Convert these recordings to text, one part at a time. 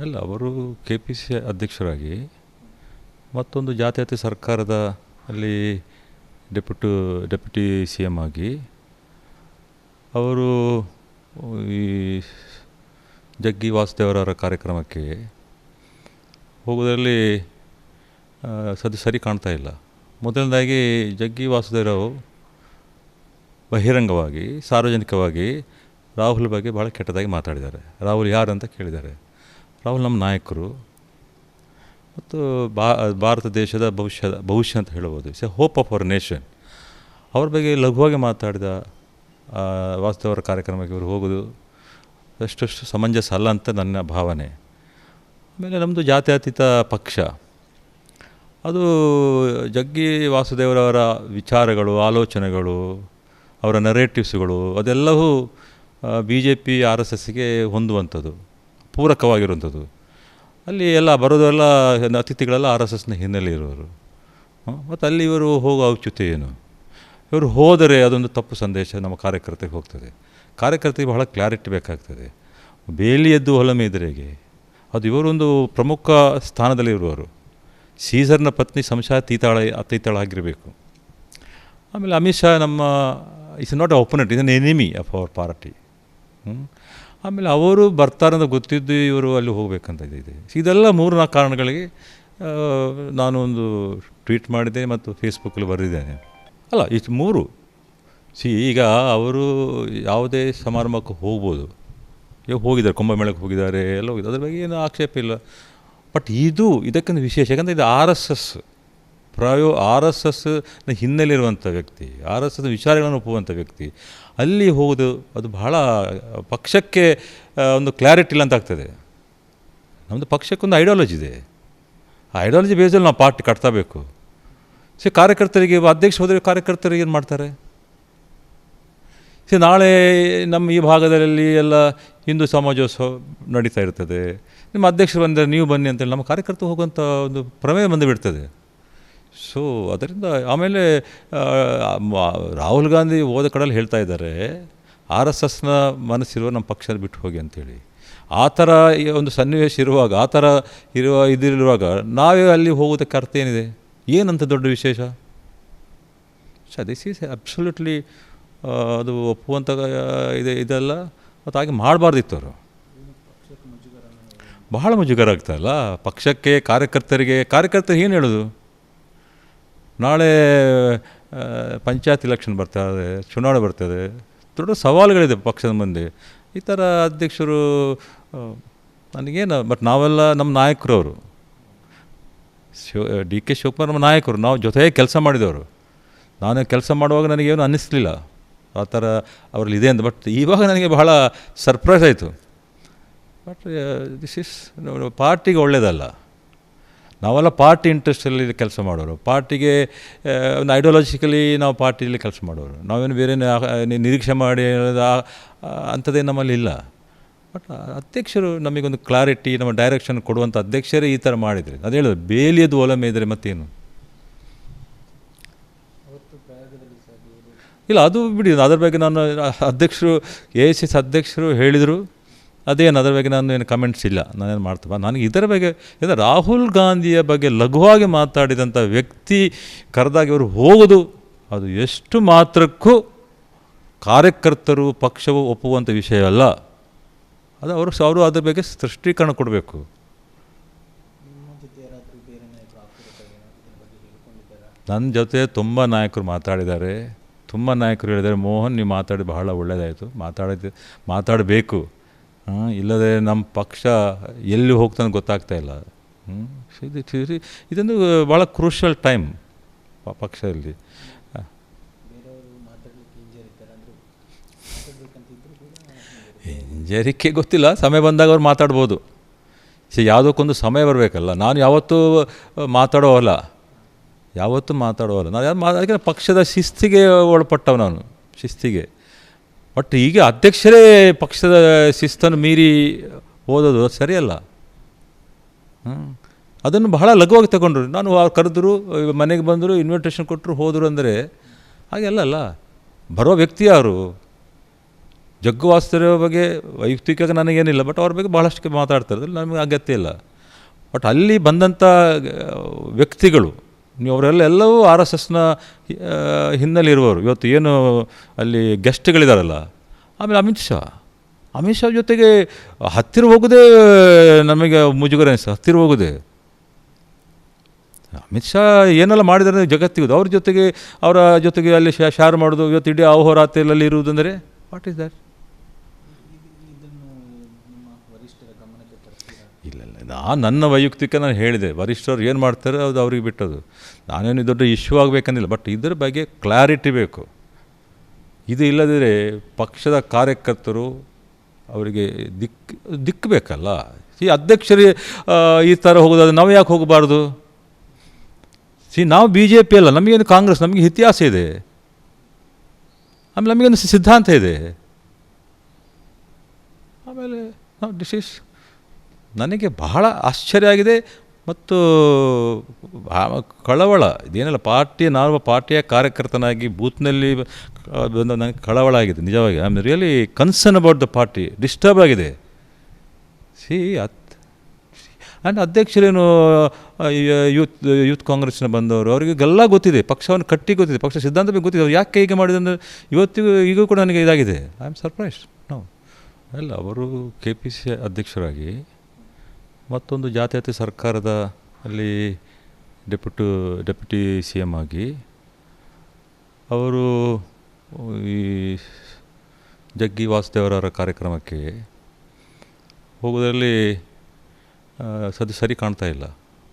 ಅಲ್ಲ, ಅವರು K P C ಅಧ್ಯಕ್ಷರಾಗಿ ಮತ್ತೊಂದು ಜಾತ್ಯತೀತ ಸರ್ಕಾರದ ಅಲ್ಲಿ ಡೆಪ್ಯೂಟು ಡೆಪ್ಯೂಟಿ ಸಿ ಎಂ ಆಗಿ ಅವರು ಈ ಜಗ್ಗಿ ವಾಸುದೇವರವರ ಕಾರ್ಯಕ್ರಮಕ್ಕೆ ಹೋಗೋದರಲ್ಲಿ ಸದ್ಯ ಸರಿ ಕಾಣ್ತಾ ಇಲ್ಲ. ಮೊದಲನೇದಾಗಿ ಜಗ್ಗಿ ವಾಸುದೇವರಾವ್ ಬಹಿರಂಗವಾಗಿ, ಸಾರ್ವಜನಿಕವಾಗಿ ರಾಹುಲ್ ಬಗ್ಗೆ ಭಾಳ ಕೆಟ್ಟದಾಗಿ ಮಾತಾಡಿದ್ದಾರೆ. ರಾಹುಲ್ ಯಾರು ಅಂತ ಕೇಳಿದ್ದಾರೆ. ರಾಹುಲ್ ನಮ್ಮ ನಾಯಕರು. ಮತ್ತು ಬಾ, ಭಾರತ ದೇಶದ ಭವಿಷ್ಯದ, ಭವಿಷ್ಯ ಅಂತ ಹೇಳ್ಬೋದು it's a hope of our nation ಅವ್ರ ಬಗ್ಗೆ ಲಘುವಾಗಿ ಮಾತಾಡಿದ ವಾಸ್ತವರ ಕಾರ್ಯಕ್ರಮಕ್ಕೆ ಇವರು ಹೋಗೋದು ಅಷ್ಟಷ್ಟು ಸಮಂಜಸ ಅಲ್ಲ ಅಂತ ನನ್ನ ಭಾವನೆ. ಆಮೇಲೆ ನಮ್ಮದು ಜಾತ್ಯತೀತ ಪಕ್ಷ. ಅದು ಜಗ್ಗಿ ವಾಸುದೇವರವರ ವಿಚಾರಗಳು, ಆಲೋಚನೆಗಳು, ಅವರ ನರೇಟಿವ್ಸ್ಗಳು ಅದೆಲ್ಲವೂ B J P R S ಎಸ್ಗೆ ಹೊಂದುವಂಥದ್ದು. ಪೂರಕವಾಗಿರುವಂಥದ್ದು. ಅಲ್ಲಿ ಎಲ್ಲ ಬರೋದೆಲ್ಲ ಅತಿಥಿಗಳೆಲ್ಲ ಆರ್ ಎಸ್ ಎಸ್ನ ಹಿನ್ನೆಲೆ ಇರೋರು ಮತ್ತು ಅಲ್ಲಿ ಇವರು ಹೋಗೋ ಔಚಿತ್ಯ ಏನು? ಇವರು ಹೋದರೆ ಅದೊಂದು ತಪ್ಪು ಸಂದೇಶ ನಮ್ಮ ಕಾರ್ಯಕರ್ತರಿಗೆ ಹೋಗ್ತದೆ. ಕಾರ್ಯಕರ್ತರಿಗೆ ಬಹಳ ಕ್ಲಾರಿಟಿ ಬೇಕಾಗ್ತದೆ. ಬೇಲಿಯದ್ದು ಹೊಲಮೆ ಹೊಲ ಮೇದರೆಗೆ ಅದು ಇವರೊಂದು ಪ್ರಮುಖ ಸ್ಥಾನದಲ್ಲಿ ಇರುವವರು ಸೀಸರ್ನ ಪತ್ನಿ ಸಂಶಯಾತೀತಾಳ ಅತೀತಾಳಾಗಿರಬೇಕು ಆಮೇಲೆ ಅಮಿತ್ ಶಾ ನಮ್ಮ, is not opponent is an enemy of our party ಆಮೇಲೆ ಅವರು ಬರ್ತಾರೆ ಅಂತ ಗೊತ್ತಿದ್ದು ಇವರು ಅಲ್ಲಿ ಹೋಗಬೇಕಂತ ಇದೆ. ಇದೆಲ್ಲ ಮೂರು ನಾಲ್ಕು ಕಾರಣಗಳಿಗೆ ನಾನು ಒಂದು ಟ್ವೀಟ್ ಮಾಡಿದೆ ಮತ್ತು ಫೇಸ್ಬುಕ್ಕಲ್ಲಿ ಬರೆದಿದ್ದೇನೆ. ಅಲ್ಲ ಇಷ್ಟು ಮೂರು. ಸಿ, ಈಗ ಅವರು ಯಾವುದೇ ಸಮಾರಂಭಕ್ಕೆ ಹೋಗ್ಬೋದು. ಈಗ ಹೋಗಿದ್ದಾರೆ ಕುಂಭಮೇಳಕ್ಕೆ ಹೋಗಿದ್ದಾರೆ, ಎಲ್ಲ ಹೋಗಿದ್ದಾರೆ. ಅದ್ರ ಬಗ್ಗೆ ಏನು ಆಕ್ಷೇಪ ಇಲ್ಲ. ಬಟ್ ಇದು ಇದಕ್ಕಿಂತ ವಿಶೇಷ, ಯಾಕಂದರೆ ಇದು ಆರ್ ಎಸ್ ಎಸ್. ಪ್ರಯೋ ಆರ್ ಎಸ್ ಎಸ್ನ ಹಿನ್ನೆಲೆ ಇರುವಂಥ ವ್ಯಕ್ತಿ, ಆರ್ ಎಸ್ ಎಸ್ ವಿಚಾರಗಳನ್ನು ಒಪ್ಪುವಂಥ ವ್ಯಕ್ತಿ, ಅಲ್ಲಿ ಹೋಗೋದು ಅದು ಬಹಳ ಪಕ್ಷಕ್ಕೆ ಒಂದು ಕ್ಲಾರಿಟಿ ಇಲ್ಲ ಅಂತ ಆಗ್ತದೆ. ನಮ್ಮದು ಪಕ್ಷಕ್ಕೊಂದು ಐಡಿಯಾಲಜಿ ಇದೆ. ಆ ಐಡಿಯಾಲಜಿ ಬೇಸಲ್ಲಿ ನಾವು ಪಾರ್ಟಿ ಕಟ್ತಾಬೇಕು. ಸೊ ಕಾರ್ಯಕರ್ತರಿಗೆ, ಅಧ್ಯಕ್ಷ ಹೋದರೆ ಕಾರ್ಯಕರ್ತರಿಗೆ ಏನು ಮಾಡ್ತಾರೆ? ಸೊ ನಾಳೆ ನಮ್ಮ ಈ ಭಾಗದಲ್ಲಿ ಎಲ್ಲ ಹಿಂದೂ ಸಮಾಜೋತ್ಸವ ನಡೀತಾ ಇರ್ತದೆ. ನಿಮ್ಮ ಅಧ್ಯಕ್ಷರು ಬಂದರೆ ನೀವು ಬನ್ನಿ ಅಂತೇಳಿ ನಮ್ಮ ಕಾರ್ಯಕರ್ತರು ಹೋಗುವಂಥ ಒಂದು ಪ್ರಮೇಯ ಬಂದು ಬಿಡ್ತದೆ. ಸೊ ಅದರಿಂದ ಆಮೇಲೆ ರಾಹುಲ್ ಗಾಂಧಿ ಹೋದ ಕಡಲ್ಲಿ ಹೇಳ್ತಾ ಇದ್ದಾರೆ, ಆರ್ ಎಸ್ ಎಸ್ನ ಮನಸ್ಸಿರುವ ನಮ್ಮ ಪಕ್ಷ ಬಿಟ್ಟು ಹೋಗಿ ಅಂತೇಳಿ. ಆ ಥರ ಒಂದು ಸನ್ನಿವೇಶ ಇರುವಾಗ, ಆ ಥರ ಇರುವ ಇದಿರುವಾಗ ನಾವೇ ಅಲ್ಲಿ ಹೋಗೋದಕ್ಕೆ ಅರ್ಥ ಏನಿದೆ? ಏನಂತ ದೊಡ್ಡ ವಿಶೇಷ? ಸೊ ದಿಸ್ ಈಸ್ ಅಬ್ಸಲ್ಯೂಟ್ಲಿ ಅದು ಒಪ್ಪುವಂಥ ಇದೆ, ಇದೆಲ್ಲ, ಮತ್ತು ಹಾಗೆ ಮಾಡಬಾರ್ದಿತ್ತು ಅವರು. ಬಹಳ ಮುಜುಗರ ಆಗ್ತಾಯಿಲ್ಲ ಪಕ್ಷಕ್ಕೆ, ಕಾರ್ಯಕರ್ತರಿಗೆ, ಕಾರ್ಯಕರ್ತರು ಏನು ಹೇಳೋದು? ನಾಳೆ ಪಂಚಾಯತ್ ಇಲೆಕ್ಷನ್ ಬರ್ತದೆ, ಚುನಾವಣೆ ಬರ್ತದೆ, ದೊಡ್ಡ ಸವಾಲುಗಳಿದೆ ಪಕ್ಷದ ಮುಂದೆ. ಈ ಥರ ಅಧ್ಯಕ್ಷರು ನನಗೇನು ಬಟ್ ನಾವೆಲ್ಲ ನಮ್ಮ ನಾಯಕರು ಅವರು. ಶಿವ ಡಿ ಕೆ ಶಿವಕುಮಾರ್ ನಮ್ಮ ನಾಯಕರು, ನಾವು ಜೊತೆಗೆ ಕೆಲಸ ಮಾಡಿದವರು. ನಾನು ಕೆಲಸ ಮಾಡುವಾಗ ನನಗೇನು ಅನ್ನಿಸ್ಲಿಲ್ಲ. ಆ ಥರ ಅವರಲ್ಲಿ ಇದೆ ಅಂತ ಬಟ್ ಇವಾಗ ನನಗೆ ಬಹಳ ಸರ್ಪ್ರೈಸ್ ಆಯಿತು. ಬಟ್ ದಿಸ್ ಇಸ್ ಪಾರ್ಟಿಗೆ ಒಳ್ಳೆಯದಲ್ಲ ನಾವೆಲ್ಲ ಪಾರ್ಟಿ ಇಂಟ್ರೆಸ್ಟಲ್ಲಿ ಕೆಲಸ ಮಾಡೋರು. ಪಾರ್ಟಿಗೆ ಒಂದು ಐಡಿಯಾಲಜಿಕಲಿ ನಾವು ಪಾರ್ಟಿಯಲ್ಲಿ ಕೆಲಸ ಮಾಡೋರು. ನಾವೇನು ಬೇರೆ ನಿರೀಕ್ಷೆ ಮಾಡಿ ಅಂಥದ್ದೇ ನಮ್ಮಲ್ಲಿ ಇಲ್ಲ. ಬಟ್ ಅಧ್ಯಕ್ಷರು ನಮಗೊಂದು ಕ್ಲಾರಿಟಿ ನಮ್ಮ ಡೈರೆಕ್ಷನ್ ಕೊಡುವಂಥ ಅಧ್ಯಕ್ಷರೇ ಈ ಥರ ಮಾಡಿದರೆ, ಅದು ಹೇಳೋದು ಬೇಲಿಯದು ಒಲಮೆ ಇದ್ದರೆ ಮತ್ತೇನು? ಇಲ್ಲ, ಅದು ಬಿಡಿ, ಅದ್ರ ಬಗ್ಗೆ ನಾನು ಅಧ್ಯಕ್ಷರು ಎ ಸಿ ಎಸ್ ಅಧ್ಯಕ್ಷರು ಹೇಳಿದರು. ಅದೇನು, ಅದರ ಬಗ್ಗೆ ನಾನು ಏನು ಕಮೆಂಟ್ಸ್ ಇಲ್ಲ. ನಾನೇನು ಮಾಡ್ತಪ್ಪ ನನಗೆ ಇದರ ಬಗ್ಗೆ, ಇದು ರಾಹುಲ್ ಗಾಂಧಿಯ ಬಗ್ಗೆ ಲಘುವಾಗಿ ಮಾತಾಡಿದಂಥ ವ್ಯಕ್ತಿ ಕರೆದಾಗ ಅವರು ಹೋಗೋದು, ಅದು ಎಷ್ಟು ಮಾತ್ರಕ್ಕೂ ಕಾರ್ಯಕರ್ತರು ಪಕ್ಷವು ಒಪ್ಪುವಂಥ ವಿಷಯ ಅಲ್ಲ. ಅದು ಅವರು ಅವರು ಅದ್ರ ಬಗ್ಗೆ ಸೃಷ್ಟೀಕರಣ ಕೊಡಬೇಕು. ನನ್ನ ಜೊತೆ ತುಂಬ ನಾಯಕರು ಮಾತಾಡಿದ್ದಾರೆ. ತುಂಬ ನಾಯಕರು ಹೇಳಿದ್ದಾರೆ, ಮೋಹನ್, ನೀವು ಮಾತಾಡಿ ಬಹಳ ಒಳ್ಳೆಯದಾಯಿತು ಮಾತಾಡಿದ, ಮಾತಾಡಬೇಕು. ಇಲ್ಲದೆ ನಮ್ಮ ಪಕ್ಷ ಎಲ್ಲಿ ಹೋಗ್ತಾನೆ ಗೊತ್ತಾಗ್ತಾ ಇಲ್ಲ. ಹ್ಞೂ ಇದು ಇದು- ಇದೊಂದು ಭಾಳ ಕ್ರೂಷಲ್ ಟೈಮ್ ಪಕ್ಷದಲ್ಲಿ. ಹಿಂಜರಿಕೆ ಗೊತ್ತಿಲ್ಲ ಸಮಯ ಬಂದಾಗ ಅವ್ರು ಮಾತಾಡ್ಬೋದು. ಸೊ ಯಾವುದಕ್ಕೊಂದು ಸಮಯ ಬರಬೇಕಲ್ಲ ನಾನು ಯಾವತ್ತೂ ಮಾತಾಡೋವಲ್ಲ ಯಾವತ್ತೂ ಮಾತಾಡೋವಲ್ಲ ನಾನು ಯಾರು ಮಾ ಅದಕ್ಕೆ ಪಕ್ಷದ ಶಿಸ್ತಿಗೆ ಒಳಪಟ್ಟವು ನಾನು ಶಿಸ್ತಿಗೆ. ಬಟ್ ಈಗ ಅಧ್ಯಕ್ಷರೇ ಪಕ್ಷದ ಶಿಸ್ತನ್ನು ಮೀರಿ ಓದೋದು ಸರಿಯಲ್ಲ. ಅದನ್ನು ಬಹಳ ಲಘುವಾಗಿ ತಗೊಂಡ್ರು. ನಾನು ಕರೆದ್ರು, ಮನೆಗೆ ಬಂದರು ಇನ್ವಿಟೇಷನ್ ಕೊಟ್ಟರು ಹೋದರು ಅಂದರೆ ಹಾಗೆಲ್ಲ ಅಲ್ಲ ಬರೋ ವ್ಯಕ್ತಿ ಯಾರು? ಜಗ್ಗು ಬಗ್ಗೆ ವೈಯಕ್ತಿಕ ನನಗೇನಿಲ್ಲ ಬಟ್ ಅವ್ರ ಬಗ್ಗೆ ಭಾಳಷ್ಟು ಮಾತಾಡ್ತಾರೆ. ನಮಗೆ ಅಗತ್ಯ ಇಲ್ಲ. ಬಟ್ ಅಲ್ಲಿ ಬಂದಂಥ ವ್ಯಕ್ತಿಗಳು ನೀವು ಅವರೆಲ್ಲ ಎಲ್ಲವೂ ಆರ್ ಎಸ್ ಎಸ್ನ ಹಿನ್ನೆಲೆ ಇರುವವರು ಇವತ್ತು ಏನು ಅಲ್ಲಿ ಗೆಸ್ಟ್ಗಳಿದಾರಲ್ಲ, ಆಮೇಲೆ ಅಮಿತ್ ಶಾ. ಅಮಿತ್ ಶಾ ಜೊತೆಗೆ ಹತ್ತಿರ ಹೋಗೋದೇ ನಮಗೆ ಮುಜುಗರ ಅನಿಸ್ತು ಹತ್ತಿರ ಹೋಗೋದೆ. ಅಮಿತ್ ಶಾ ಏನೆಲ್ಲ ಮಾಡಿದ್ದಾರೆ ಜಗತ್ತಿಗೆ, ಅವ್ರ ಜೊತೆಗೆ, ಅವರ ಜೊತೆಗೆ ಅಲ್ಲಿ ಶೇರ್ ಮಾಡೋದು, ಇವತ್ತು ಇಡೀ ಅಹೋರಾತ್ರಿಯಲ್ಲಿ ಇರುವುದಂದರೆ ವಾಟ್ ಈಸ್ ದ್ಯಾಟ್ ಇದನ್ನು ನಿಮ್ಮ ವರಿಷ್ಠರ ಗಮನಕ್ಕೆ ತರ್ತೀರಾ ನಾನು ನನ್ನ ವೈಯಕ್ತಿಕ ನಾನು ಹೇಳಿದೆ ವರಿಷ್ಠರು ಏನು ಮಾಡ್ತಾರೆ ಅದು ಅವ್ರಿಗೆ ಬಿಟ್ಟದು ನಾನೇನು ದೊಡ್ಡ ಇಶ್ಯೂ ಆಗಬೇಕಂದಿಲ್ಲ ಬಟ್ ಇದ್ರ ಬಗ್ಗೆ ಕ್ಲಾರಿಟಿ ಬೇಕು. ಇದು ಇಲ್ಲದಿದ್ದರೆ ಪಕ್ಷದ ಕಾರ್ಯಕರ್ತರು ಅವರಿಗೆ ದಿಕ್ ದಿಕ್ಕು ಬೇಕಲ್ಲ ಈ ಅಧ್ಯಕ್ಷರೇ ಆ, ಈ ಥರ ಹೋಗೋದಾದ್ರೆ ನಾವು ಯಾಕೆ ಹೋಗಬಾರ್ದು? ಸಿ ನಾವು ಬಿ ಜೆ ಪಿ ಅಲ್ಲ ನಮಗೇನು ಕಾಂಗ್ರೆಸ್ ನಮಗೆ ಇತಿಹಾಸ ಇದೆ. ಆಮೇಲೆ ನಮಗೇನು ಸಿದ್ಧಾಂತ ಇದೆ. ಆಮೇಲೆ ನಾವು ಡಿಸಿಸ್ ನನಗೆ ಬಹಳ ಆಶ್ಚರ್ಯ ಆಗಿದೆ ಮತ್ತು ಕಳವಳ, ಇದೇನಲ್ಲ, ಪಾರ್ಟಿ ನಾನು ಪಾರ್ಟಿಯ ಕಾರ್ಯಕರ್ತನಾಗಿ ಬೂತ್ನಲ್ಲಿ ಬಂದ ನನಗೆ ಕಳವಳ ಆಗಿದೆ, ನಿಜವಾಗಿ. I am really concern about the party disturb ಆಗಿದೆ. ಸಿ ಅತ್ ಆ್ಯಂಡ್ ಅಧ್ಯಕ್ಷರೇನು ಯೂತ್ ಯೂತ್ ಕಾಂಗ್ರೆಸ್ನ ಬಂದವರು ಅವರಿಗೆಲ್ಲ ಗೊತ್ತಿದೆ, ಪಕ್ಷವನ್ನು ಕಟ್ಟಿ ಗೊತ್ತಿದೆ, ಪಕ್ಷ ಸಿದ್ಧಾಂತ ಬಗ್ಗೆ ಗೊತ್ತಿದೆ, ಅವ್ರು ಯಾಕೆ ಹೀಗೆ ಮಾಡಿದೆ ಅಂದರೆ ಇವತ್ತಿಗೂ, ಈಗೂ ಕೂಡ ನನಗೆ ಇದಾಗಿದೆ. ಐ ಆಮ್ ಸರ್ಪ್ರೈಸ್ ನೋ ಅಲ್ಲ, ಅವರು ಕೆ ಪಿ ಸಿ ಅಧ್ಯಕ್ಷರಾಗಿ ಮತ್ತೊಂದು ಜಾತ್ಯತೀತ ಸರ್ಕಾರದ ಅಲ್ಲಿ ಡೆಪ್ಯೂಟು, ಡೆಪ್ಯೂಟಿ ಸಿ ಎಂ ಆಗಿ ಅವರು ಈ ಜಗ್ಗಿ ವಾಸುದೇವರವರ ಕಾರ್ಯಕ್ರಮಕ್ಕೆ ಹೋಗೋದರಲ್ಲಿ ಸದ್ಯ ಸರಿ ಕಾಣ್ತಾ ಇಲ್ಲ.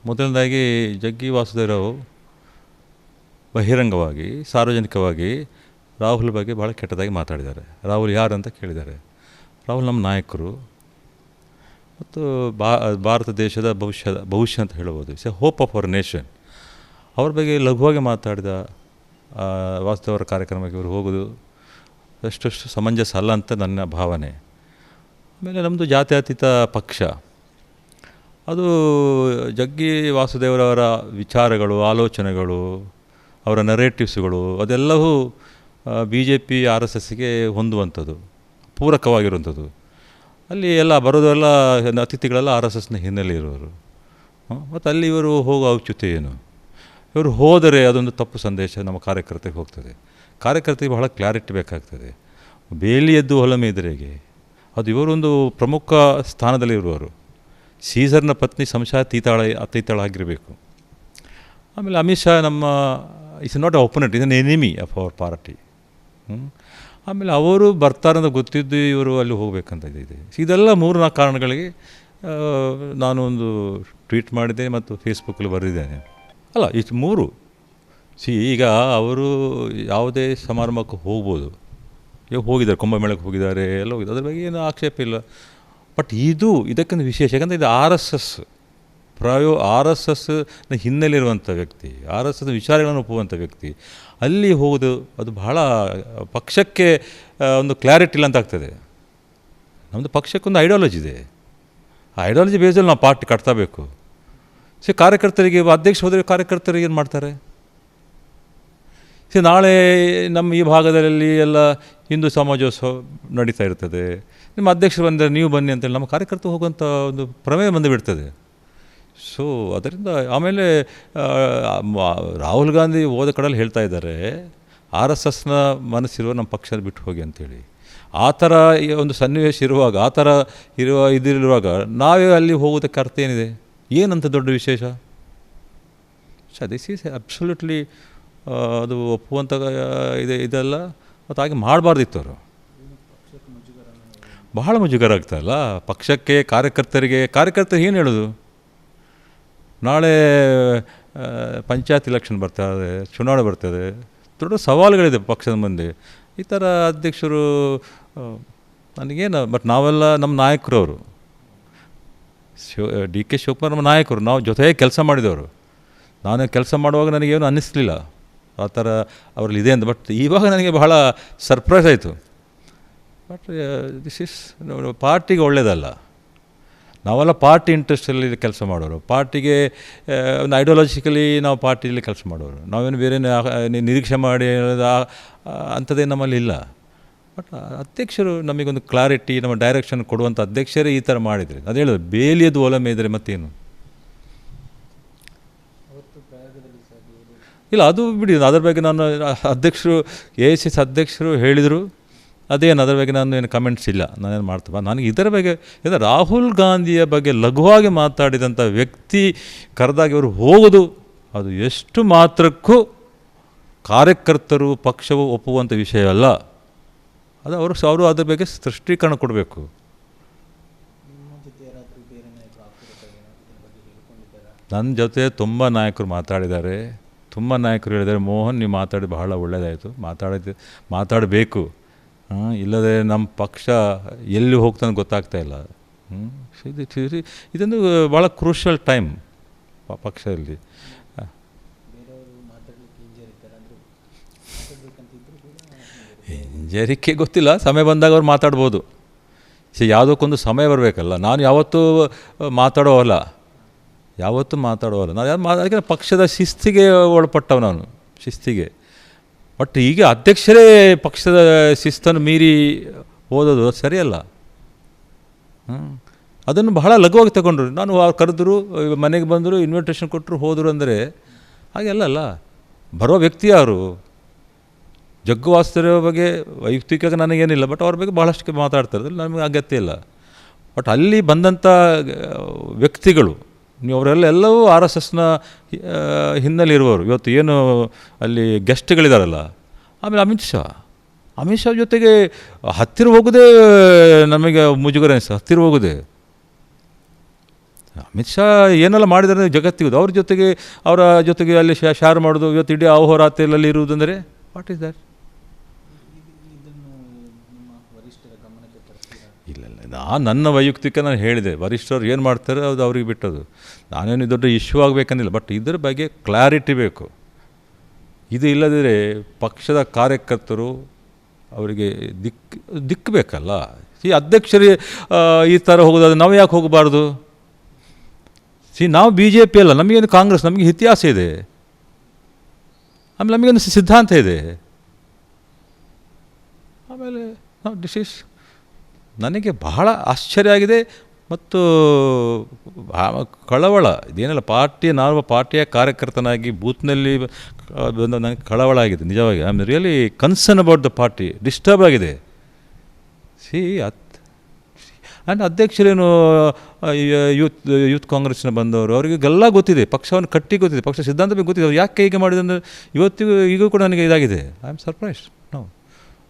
ಮೊದಲನೇದಾಗಿ ಜಗ್ಗಿ ವಾಸುದೇವರಾವ್ ಬಹಿರಂಗವಾಗಿ, ಸಾರ್ವಜನಿಕವಾಗಿ ರಾಹುಲ್ ಬಗ್ಗೆ ಭಾಳ ಕೆಟ್ಟದಾಗಿ ಮಾತಾಡಿದ್ದಾರೆ. ರಾಹುಲ್ ಯಾರು ಅಂತ ಕೇಳಿದ್ದಾರೆ. ರಾಹುಲ್ ನಮ್ಮ ನಾಯಕರು. ಮತ್ತು ಬಾ, ಭಾರತ ದೇಶದ ಭವಿಷ್ಯದ, ಭವಿಷ್ಯ ಅಂತ ಹೇಳ್ಬೋದು. It's a hope of our nation ಅವ್ರ ಬಗ್ಗೆ ಲಘುವಾಗಿ ಮಾತಾಡಿದ ವಾಸ್ತವರ ಕಾರ್ಯಕ್ರಮಕ್ಕೆ ಇವರು ಹೋಗೋದು ಅಷ್ಟಷ್ಟು ಸಮಂಜಸ ಅಲ್ಲ ಅಂತ ನನ್ನ ಭಾವನೆ. ಆಮೇಲೆ ನಮ್ಮದು ಜಾತ್ಯತೀತ ಪಕ್ಷ. ಅದು ಜಗ್ಗಿ ವಾಸುದೇವರವರ ವಿಚಾರಗಳು, ಆಲೋಚನೆಗಳು, ಅವರ ನರೇಟಿವ್ಸ್ಗಳು ಅದೆಲ್ಲವೂ B J P R S ಎಸ್ಗೆ ಹೊಂದುವಂಥದ್ದು, ಪೂರಕವಾಗಿರುವಂಥದ್ದು. ಅಲ್ಲಿ ಎಲ್ಲ ಬರೋದೆಲ್ಲ ಅತಿಥಿಗಳೆಲ್ಲ ಆರ್ ಎಸ್ ಎಸ್ನ ಹಿನ್ನೆಲೆ ಇರೋರು. ಮತ್ತು ಅಲ್ಲಿ ಇವರು ಹೋಗೋ ಔಚಿತ್ಯ ಏನು? ಇವರು ಹೋದರೆ ಅದೊಂದು ತಪ್ಪು ಸಂದೇಶ ನಮ್ಮ ಕಾರ್ಯಕರ್ತರಿಗೆ ಹೋಗ್ತದೆ. ಕಾರ್ಯಕರ್ತರಿಗೆ ಬಹಳ ಕ್ಲಾರಿಟಿ ಬೇಕಾಗ್ತದೆ. ಬೇಲಿ ಎದ್ದು ಹೊಲಮೆ ಇದ್ರೆಗೆ ಅದು ಇವರೊಂದು ಪ್ರಮುಖ ಸ್ಥಾನದಲ್ಲಿ ಇರುವವರು. ಸೀಸರ್ನ ಪತ್ನಿ ಸಂಶಯ ತೀತಾಳ ಆಗಿರಬೇಕು. ಆಮೇಲೆ ಅಮಿತ್ ಶಾ ನಮ್ಮ is not a opponent is an enemy of our party ಆಮೇಲೆ ಅವರು ಬರ್ತಾರಂತ ಗೊತ್ತಿದ್ದು ಇವರು ಅಲ್ಲಿ ಹೋಗಬೇಕಂತ ಇದೆ ಇದೆಲ್ಲ ಮೂರು ನಾಲ್ಕು ಕಾರಣಗಳಿಗೆ ನಾನು ಒಂದು ಟ್ವೀಟ್ ಮಾಡಿದೆ ಮತ್ತು ಫೇಸ್ಬುಕ್ಕಲ್ಲಿ ಬರೆದಿದ್ದೇನೆ. ಅಲ್ಲ ಇಷ್ಟು ಮೂರು. ಸಿ, ಈಗ ಅವರು ಯಾವುದೇ ಸಮಾರಂಭಕ್ಕೆ ಹೋಗ್ಬೋದು. ಈಗ ಹೋಗಿದ್ದಾರೆ, ಕುಂಭಮೇಳಕ್ಕೆ ಹೋಗಿದ್ದಾರೆ, ಎಲ್ಲ ಹೋಗಿದ್ದಾರೆ. ಅದ್ರ ಬಗ್ಗೆ ಏನು ಆಕ್ಷೇಪ ಇಲ್ಲ. ಬಟ್ ಇದು ಇದಕ್ಕಿಂತ ವಿಶೇಷ, ಯಾಕಂದರೆ ಇದು ಆರ್ ಎಸ್ ಎಸ್. ಪ್ರಾಯೋ ಆರ್ ಎಸ್ ಎಸ್ನ ಹಿನ್ನೆಲೆ ಇರುವಂಥ ವ್ಯಕ್ತಿ, ಆರ್ ಎಸ್ ಎಸ್ನ ವಿಚಾರಗಳನ್ನು ಒಪ್ಪುವಂಥ ವ್ಯಕ್ತಿ, ಅಲ್ಲಿ ಹೋಗೋದು ಅದು ಬಹಳ ಪಕ್ಷಕ್ಕೆ ಒಂದು ಕ್ಲಾರಿಟಿ ಇಲ್ಲ ಅಂತ ಆಗ್ತದೆ. ನಮ್ಮದು ಪಕ್ಷಕ್ಕೊಂದು ಐಡಿಯಾಲಜಿ ಇದೆ. ಆ ಐಡಿಯಾಲಜಿ ಬೇಸಲ್ಲಿ ನಾವು ಪಾರ್ಟಿ ಕಟ್ತಾ ಸೊ ಸಿ ಕಾರ್ಯಕರ್ತರಿಗೆ, ಅಧ್ಯಕ್ಷ ಹೋದರೆ ಕಾರ್ಯಕರ್ತರಿಗೆ ಏನು ಮಾಡ್ತಾರೆ? ಸೊ ನಾಳೆ ನಮ್ಮ ಈ ಭಾಗದಲ್ಲಿ ಎಲ್ಲ ಹಿಂದೂ ಸಮಾಜೋತ್ಸವ ನಡೀತಾ ಇರ್ತದೆ. ನಿಮ್ಮ ಅಧ್ಯಕ್ಷರು ಬಂದರೆ ನೀವು ಬನ್ನಿ ಅಂತೇಳಿ ನಮ್ಮ ಕಾರ್ಯಕರ್ತರು ಹೋಗುವಂಥ ಒಂದು ಪ್ರಮೇಯ ಬಂದು ಬಿಡ್ತದೆ. ಸೊ ಅದರಿಂದ ಆಮೇಲೆ ರಾಹುಲ್ ಗಾಂಧಿ ಹೋದ ಕಡೆಯಲ್ಲಿ ಹೇಳ್ತಾ ಇದ್ದಾರೆ, ಆರ್ ಎಸ್ ಎಸ್ನ ಮನಸ್ಸಿರುವ ನಮ್ಮ ಪಕ್ಷ ಬಿಟ್ಟು ಹೋಗಿ ಅಂತೇಳಿ. ಆ ಥರ ಒಂದು ಸನ್ನಿವೇಶ ಇರುವಾಗ, ಆ ಥರ ಇರುವ ಇದಿರುವಾಗ ನಾವೇ ಅಲ್ಲಿ ಹೋಗೋದಕ್ಕೆ ಅರ್ಥ ಏನಿದೆ? ಏನಂತ ದೊಡ್ಡ ವಿಶೇಷ? ಸೊ ದಿಸ್ ಈಸ್ ಅಬ್ಸಲ್ಯೂಟ್ಲಿ ಅದು ಒಪ್ಪುವಂಥ ಇದೆ, ಇದೆಲ್ಲ. ಮತ್ತು ಹಾಗೆ ಮಾಡಬಾರ್ದಿತ್ತು ಅವರು ಬಹಳ ಮುಜುಗರ ಆಗ್ತಾಯಿಲ್ಲ ಪಕ್ಷಕ್ಕೆ ಕಾರ್ಯಕರ್ತರಿಗೆ, ಕಾರ್ಯಕರ್ತರು ಏನು ಹೇಳೋದು? ನಾಳೆ ಪಂಚಾಯತ್ ಇಲೆಕ್ಷನ್ ಬರ್ತದೆ, ಚುನಾವಣೆ ಬರ್ತದೆ, ದೊಡ್ಡ ಸವಾಲುಗಳಿದೆ ಪಕ್ಷದ ಮುಂದೆ. ಈ ಥರ ಅಧ್ಯಕ್ಷರು ನನಗೇನು ಬಟ್ ನಾವೆಲ್ಲ ನಮ್ಮ ನಾಯಕರು ಅವರು ಶಿವ, ಡಿ ಕೆ ಶಿವಕುಮಾರ್ ನಮ್ಮ ನಾಯಕರು, ನಾವು ಜೊತೆಗೆ ಕೆಲಸ ಮಾಡಿದವರು. ನಾನು ಕೆಲಸ ಮಾಡುವಾಗ ನನಗೇನು ಅನ್ನಿಸ್ಲಿಲ್ಲ. ಆ ಥರ ಅವರಲ್ಲಿ ಇದೆ ಅಂತ ಬಟ್ ಇವಾಗ ನನಗೆ ಬಹಳ ಸರ್ಪ್ರೈಸ್ ಆಯಿತು. ಬಟ್ ದಿಸ್ ಇಸ್ ಪಾರ್ಟಿಗೆ ಒಳ್ಳೆಯದಲ್ಲ ನಾವೆಲ್ಲ ಪಾರ್ಟಿ ಇಂಟ್ರೆಸ್ಟಲ್ಲಿ ಕೆಲಸ ಮಾಡೋರು. ಪಾರ್ಟಿಗೆ ಒಂದು ಐಡಿಯಾಲಜಿಕಲಿ ನಾವು ಪಾರ್ಟಿಯಲ್ಲಿ ಕೆಲಸ ಮಾಡೋರು. ನಾವೇನು ಬೇರೆ ನಿರೀಕ್ಷೆ ಮಾಡಿ ಆ- ಅಂಥದ್ದೇ ನಮ್ಮಲ್ಲಿ ಇಲ್ಲ. ಬಟ್ ಅಧ್ಯಕ್ಷರು ನಮಗೊಂದು ಕ್ಲಾರಿಟಿ ನಮ್ಮ ಡೈರೆಕ್ಷನ್ ಕೊಡುವಂಥ ಅಧ್ಯಕ್ಷರೇ ಈ ಥರ ಮಾಡಿದರೆ. ಅದು ಹೇಳಿದ್ರು ಬೇಲಿಯದು ಒಲಮೆ ಇದ್ದರೆ ಮತ್ತೇನು? ಇಲ್ಲ ಅದು ಬಿಡಿ. ಅದ್ರ ಬಗ್ಗೆ ನಾನು ಅಧ್ಯಕ್ಷರು ಎ ಸಿ ಎಸ್ ಅಧ್ಯಕ್ಷರು ಹೇಳಿದರು. ಅದೇನು, ಅದರ ಬಗ್ಗೆ ನಾನು ಏನು ಕಮೆಂಟ್ಸ್ ಇಲ್ಲ. ನಾನೇನು ಮಾಡ್ತಪ್ಪ ನನಗೆ ಇದರ ಬಗ್ಗೆ, ಇದು ರಾಹುಲ್ ಗಾಂಧಿಯ ಬಗ್ಗೆ ಲಘುವಾಗಿ ಮಾತಾಡಿದಂಥ ವ್ಯಕ್ತಿ ಕರೆದಾಗ ಇವರು ಹೋಗೋದು, ಅದು ಎಷ್ಟು ಮಾತ್ರಕ್ಕೂ ಕಾರ್ಯಕರ್ತರು ಪಕ್ಷವು ಒಪ್ಪುವಂಥ ವಿಷಯ ಅಲ್ಲ. ಅದು ಅವರು ಅವರು ಅದರ ಬಗ್ಗೆ ಸೃಷ್ಟೀಕರಣ ಕೊಡಬೇಕು. ನನ್ನ ಜೊತೆ ತುಂಬ ನಾಯಕರು ಮಾತಾಡಿದ್ದಾರೆ. ತುಂಬ ನಾಯಕರು ಹೇಳಿದ್ದಾರೆ, ಮೋಹನ್, ನೀವು ಮಾತಾಡಿ ಬಹಳ ಒಳ್ಳೆಯದಾಯಿತು ಮಾತಾಡಿದ, ಮಾತಾಡಬೇಕು. ಇಲ್ಲದೆ ನಮ್ಮ ಪಕ್ಷ ಎಲ್ಲಿ ಹೋಗ್ತಾನೆ ಗೊತ್ತಾಗ್ತಾ ಇಲ್ಲ. ಇದು- ಇದೊಂದು ಭಾಳ ಕ್ರೂಷಲ್ ಟೈಮ್ ಪಕ್ಷದಲ್ಲಿ. ಹಿಂಜರಿಕೆ ಗೊತ್ತಿಲ್ಲ, ಸಮಯ ಬಂದಾಗ ಅವ್ರು ಮಾತಾಡ್ಬೋದು. ಸಿ ಯಾವುದಕ್ಕೊಂದು ಸಮಯ ಬರಬೇಕಲ್ಲ, ನಾನು ಯಾವತ್ತೂ ಮಾತಾಡೋವಲ್ಲ ಯಾವತ್ತೂ ಮಾತಾಡೋವಲ್ಲ ನಾನು ಯಾರು ಮಾ ಅದಕ್ಕೆ ಪಕ್ಷದ ಶಿಸ್ತಿಗೆ ಒಳಪಟ್ಟವ ನಾನು, ಶಿಸ್ತಿಗೆ. ಬಟ್ ಈಗ ಅಧ್ಯಕ್ಷರೇ ಪಕ್ಷದ ಶಿಸ್ತನ್ನು ಮೀರಿ ಓದೋದು ಸರಿಯಲ್ಲ. ಅದನ್ನು ಬಹಳ ಲಘುವಾಗಿ ತಗೊಂಡ್ರು. ನಾನು ಅವ್ರು ಕರೆದ್ರು, ಮನೆಗೆ ಬಂದರು ಇನ್ವಿಟೇಷನ್ ಕೊಟ್ಟರು ಹೋದರು ಅಂದರೆ ಹಾಗೆಲ್ಲ ಅಲ್ಲ ಬರೋ ವ್ಯಕ್ತಿ ಯಾರು? ಜಗ್ಗು ವಾಸ್ತವ್ಯ ಬಗ್ಗೆ ವೈಯಕ್ತಿಕ ನನಗೇನಿಲ್ಲ ಬಟ್ ಅವ್ರ ಬಗ್ಗೆ ಭಾಳಷ್ಟು ಮಾತಾಡ್ತಾರೆ. ನಮಗೆ ಅಗತ್ಯ ಇಲ್ಲ. ಬಟ್ ಅಲ್ಲಿ ಬಂದಂಥ ವ್ಯಕ್ತಿಗಳು ನೀವು ಅವರೆಲ್ಲ ಎಲ್ಲವೂ ಆರ್ ಎಸ್ ಎಸ್ನ ಹಿನ್ನೆಲೆ ಇರುವವರು ಇವತ್ತು ಏನು ಅಲ್ಲಿ ಗೆಸ್ಟ್ಗಳಿದಾರಲ್ಲ, ಆಮೇಲೆ ಅಮಿತ್ ಶಾ. ಅಮಿತ್ ಶಾ ಜೊತೆಗೆ ಹತ್ತಿರ ಹೋಗೋದೇ ನಮಗೆ ಮುಜುಗರ ಅನಿಸ್ತು ಹತ್ತಿರ ಹೋಗೋದೇ. ಅಮಿತ್ ಶಾ ಏನೆಲ್ಲ ಮಾಡಿದ್ದಾರೆ ಜಗತ್ತಿಗೋದು. ಅವ್ರ ಜೊತೆಗೆ, ಅವರ ಜೊತೆಗೆ ಅಲ್ಲಿ ಶೇರ್ ಮಾಡೋದು, ಇವತ್ತು ಇಡೀ ಅಹೋರಾತ್ರಿಯಲ್ಲಿ ಇರುವುದಂದರೆ ವಾಟ್ ಇಸ್ ದ್ಯಾಟ್ ಇದು ಇದನ್ನು ನಿಮ್ಮ ವರಿಷ್ಠರ ಗಮನಕ್ಕೆ ತರ್ತೀರಾ ಇಲ್ಲ ಇಲ್ಲ ನಾನು ನನ್ನ ವೈಯಕ್ತಿಕ ನಾನು ಹೇಳಿದೆ, ವರಿಷ್ಠರು ಏನು ಮಾಡ್ತಾರೆ ಅದು ಅವ್ರಿಗೆ ಬಿಟ್ಟದು ನಾನೇನು ದೊಡ್ಡ ಇಶ್ಯೂ ಆಗಬೇಕಂದಿಲ್ಲ ಬಟ್ ಇದ್ರ ಬಗ್ಗೆ ಕ್ಲಾರಿಟಿ ಬೇಕು. ಇದು ಇಲ್ಲದಿದ್ದರೆ ಪಕ್ಷದ ಕಾರ್ಯಕರ್ತರು ಅವರಿಗೆ ದಿಕ್ ದಿಕ್ಕು ಬೇಕಲ್ಲ ಈ ಅಧ್ಯಕ್ಷರೇ ಈ ಥರ ಹೋಗೋದಾದ್ರೆ ನಾವು ಯಾಕೆ ಹೋಗಬಾರ್ದು? ಸಿ ನಾವು ಬಿ ಜೆ ಪಿ ಅಲ್ಲ, ನಮಗೇನು ಕಾಂಗ್ರೆಸ್, ನಮಗೆ ಇತಿಹಾಸ ಇದೆ. ಆಮೇಲೆ ನಮಗೇನು ಸಿದ್ಧಾಂತ ಇದೆ. ಆಮೇಲೆ ನಾವು ಡಿಸಿಸ್ ನನಗೆ ಬಹಳ ಆಶ್ಚರ್ಯ ಆಗಿದೆ ಮತ್ತು ಕಳವಳ, ಇದೇನಲ್ಲ ಪಾರ್ಟಿಯ ನಾನು ಪಾರ್ಟಿಯ ಕಾರ್ಯಕರ್ತನಾಗಿ ಬೂತ್ನಲ್ಲಿ ಬಂದ ನನಗೆ ಕಳವಳ ಆಗಿದೆ, ನಿಜವಾಗಿ. I am really concern about the party disturb ಆಗಿದೆ. ಸಿ ಅತ್ ಆ್ಯಂಡ್ ಅಧ್ಯಕ್ಷರೇನು ಯೂತ್ ಯೂತ್ ಕಾಂಗ್ರೆಸ್ನ ಬಂದವರು ಅವರಿಗೆಲ್ಲ ಗೊತ್ತಿದೆ, ಪಕ್ಷವನ್ನು ಕಟ್ಟಿ ಗೊತ್ತಿದೆ ಪಕ್ಷ ಸಿದ್ಧಾಂತ ಗೊತ್ತಿದೆ, ಅವ್ರು ಯಾಕೆ ಹೀಗೆ ಮಾಡಿದೆ ಅಂದರೆ ಇವತ್ತಿಗೂ, ಈಗೂ ಕೂಡ ನನಗೆ ಇದಾಗಿದೆ. I am surprised